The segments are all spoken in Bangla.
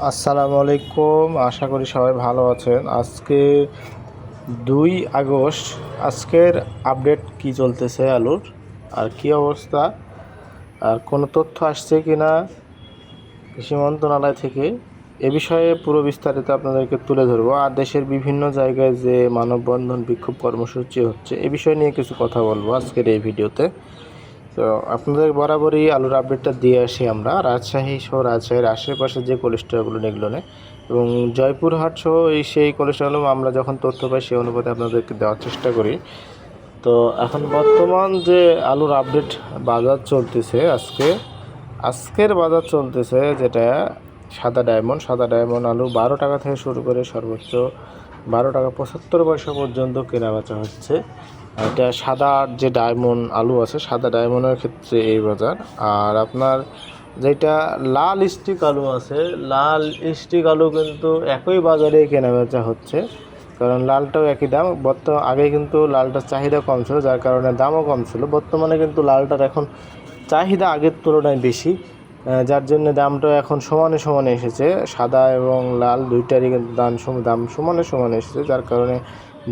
আসসালামু আলাইকুম, আশা করি সবাই ভালো আছেন। আজকে দুই আগস্ট, আজকের আপডেট কি চলতেছে আলুর? আর কি অবস্থা? আর কোনো তথ্য আসছে কি না? কৃষি মন্ত্রণালয় থেকে এ বিষয়ে পুরো বিস্তারিত আপনাদেরকে তুলে ধরবো। আর দেশের বিভিন্ন জায়গায় যে মানববন্ধন বিক্ষোভ কর্মসূচি হচ্ছে, এ বিষয় নিয়ে কিছু কথা বলব আজকের এই ভিডিওতে। তো আপনাদের বরাবরই আলুর আপডেটটা দিয়ে আসি আমরা। রাজশাহী সহ রাজশাহীর আশেপাশে যে কোলেস্ট্রলগুলো এগুলো এবং জয়পুরহাট সহ এই সেই কোলেস্ট্রল আমরা যখন তথ্য পাই সেই অনুপাতে আপনাদেরকে দেওয়ার চেষ্টা করি। তো এখন বর্তমান যে আলুর আপডেট বাজার চলতেছে আজকে, আজকের বাজার চলতেছে যেটা সাদা ডায়মন্ড সাদা ডায়মন্ড আলু বারো টাকা থেকে শুরু করে সর্বোচ্চ বারো টাকা পঁচাত্তর পয়সা পর্যন্ত কেনা বেচা হচ্ছে। এটা সাদা যে ডায়মন্ড আলু আছে, সাদা ডায়মন্ডের ক্ষেত্রে এই বাজার। আর আপনার যেটা লাল স্টিক আলু আছে, লাল স্টিক আলু কিন্তু একই বাজারে কেনা বেচা হচ্ছে। কারণ লালটাও একই দাম বর্তমান আগে কিন্তু লালটার চাহিদা কম ছিল, যার কারণে দামও কম ছিল। বর্তমানে কিন্তু লালটার এখন চাহিদা আগের তুলনায় বেশি যার জন্য দামটাও এখন সমানে সমানে এসেছে। সাদা এবং লাল দুইটারই কিন্তু দাম দাম সমানে সমানে এসেছে, যার কারণে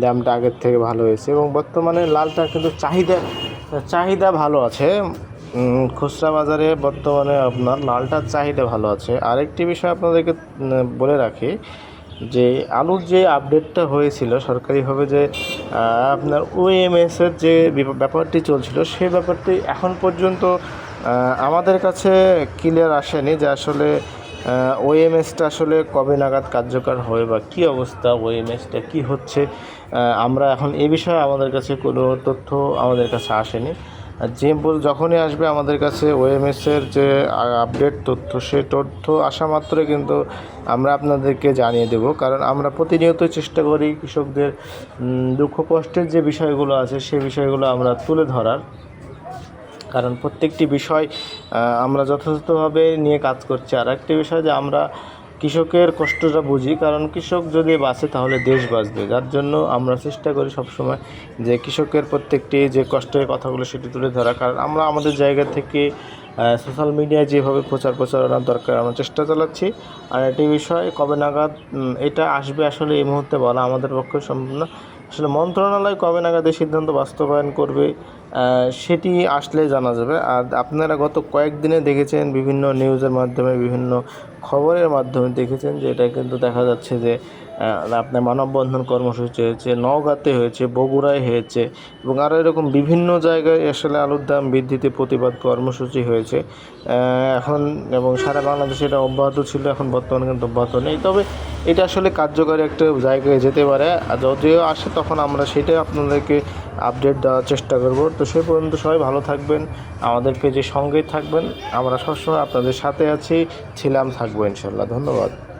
দামটা আগের থেকে ভালো হয়েছে এবং বর্তমানে লালটার কিন্তু চাহিদা চাহিদা ভালো আছে। খুচরা বাজারে বর্তমানে আপনার লালটার চাহিদা ভালো আছে। আরেকটি বিষয় আপনাদেরকে বলে রাখি যে, আলুর যে আপডেটটা হয়েছিল সরকারিভাবে যে আপনার ওএমএসের যে ব্যাপারটি চলছিল, সেই ব্যাপারটি এখন পর্যন্ত আমাদের কাছে ক্লিয়ার আসেনি যে আসলে ওএমএসটা আসলে কবে নাগাদ কার্যকর হবে বা কী অবস্থা ওএমএসটা কী হচ্ছে আমরা এখন এ বিষয়ে আমাদের কাছে কোনো তথ্য আমাদের কাছে আসেনি। যে যখনই আসবে আমাদের কাছে ওএমএস এর যে আপডেট তথ্য, সে তথ্য আসা মাত্রই কিন্তু আমরা আপনাদেরকে জানিয়ে দেব। কারণ আমরা প্রতিনিয়ত চেষ্টা করি কৃষকদের দুঃখ কষ্টের যে বিষয়গুলো আছে, সে বিষয়গুলো আমরা তুলে ধরার। কারণ প্রত্যেকটি বিষয় আমরা যথাযথভাবে নিয়ে কাজ করছি। আর একটি বিষয় যে আমরা কৃষকের কষ্টটা বুঝি, কারণ কৃষক যদি বাঁচে তাহলে দেশ বাঁচবে। যার জন্য আমরা চেষ্টা করি সবসময় যে কৃষকের প্রত্যেকটি যে কষ্টের কথাগুলো সেটি তুলে ধরা। কারণ আমরা আমাদের জায়গা থেকে সোশ্যাল মিডিয়ায় যেভাবে প্রচার প্রচারণার দরকার আমরা চেষ্টা চালাচ্ছি। আর একটি বিষয়, কবে নাগাদ এটা আসবে আসলে এই মুহূর্তে বলা আমাদের পক্ষে না। আসলে মন্ত্রণালয় কবে নাগাদ এই সিদ্ধান্ত বাস্তবায়ন করবে সেটি আসলে জানা যাবে। আর আপনারা গত কয়েকদিনে দেখেছেন বিভিন্ন নিউজের মাধ্যমে, বিভিন্ন খবরের মাধ্যমে দেখেছেন যে এটা কিন্তু দেখা যাচ্ছে যে আপনার মানববন্ধন কর্মসূচি হয়েছে, নওগাঁতে হয়েছে, বগুড়ায় হয়েছে এবং আরও এরকম বিভিন্ন জায়গায় আসলে আলুর দাম বৃদ্ধিতে প্রতিবাদ কর্মসূচি হয়েছে। এখন এবং সারা বাংলাদেশে এটা অব্যাহত ছিল, এখন বর্তমানে কিন্তু অব্যাহত নেই। তবে এটা আসলে কার্যকরী একটা জায়গায় যেতে পারে। আর যদিও আসে তখন আমরা সেটাই আপনাদেরকে আপডেট দেওয়ার চেষ্টা করব। তো সে পর্যন্ত সবাই ভালো থাকবেন, আমাদের যে সঙ্গেই থাকবেন। আমরা সবসময় আপনাদের সাথে আছি, ছিলাম থাকব ইনশাল্লাহ। ধন্যবাদ।